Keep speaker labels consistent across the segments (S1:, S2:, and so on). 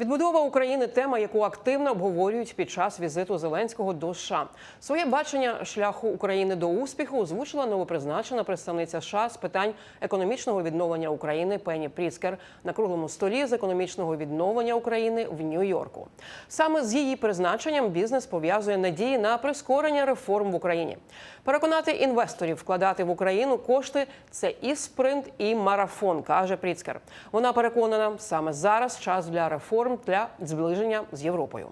S1: Відбудова України тема, яку активно обговорюють під час візиту Зеленського до США. Своє бачення шляху України до успіху озвучила новопризначена представниця США з питань економічного відновлення України Пені Пріскер на круглому столі з економічного відновлення України в Нью-Йорку. Саме з її призначенням бізнес пов'язує надії на прискорення реформ в Україні. Переконати інвесторів вкладати в Україну кошти це і спринт, і марафон, каже Пріцкер. Вона переконана, саме зараз час для реформ для зближення з Європою.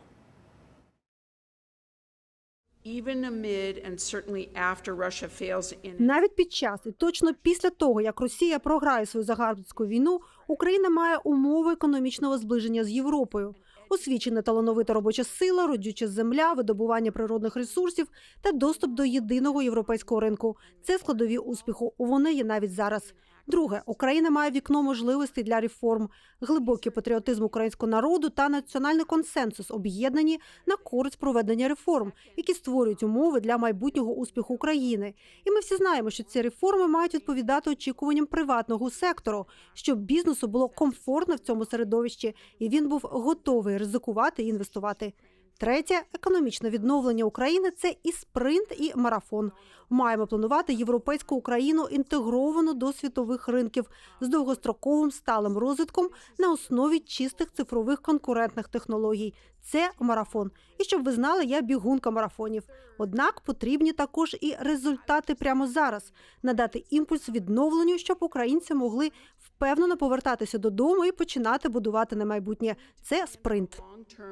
S2: Навіть під час і точно після того, як Росія програє свою загарбницьку війну, Україна має умови економічного зближення з Європою. Освічена талановита робоча сила, родюча земля, видобування природних ресурсів та доступ до єдиного європейського ринку це складові успіху. Вони є навіть зараз. Друге, Україна має вікно можливостей для реформ, глибокий патріотизм українського народу та національний консенсус об'єднані на користь проведення реформ, які створюють умови для майбутнього успіху України. І ми всі знаємо, що ці реформи мають відповідати очікуванням приватного сектору, щоб бізнесу було комфортно в цьому середовищі, і він був готовий ризикувати і інвестувати. Третє економічне відновлення України це і спринт, і марафон. Маємо планувати європейську Україну інтегровану до світових ринків з довгостроковим сталим розвитком на основі чистих цифрових конкурентних технологій. Це марафон. І щоб ви знали, я бігунка марафонів. Однак потрібні також і результати прямо зараз надати імпульс відновленню, щоб українці могли впевнено повертатися додому і починати будувати на майбутнє. Це спринт.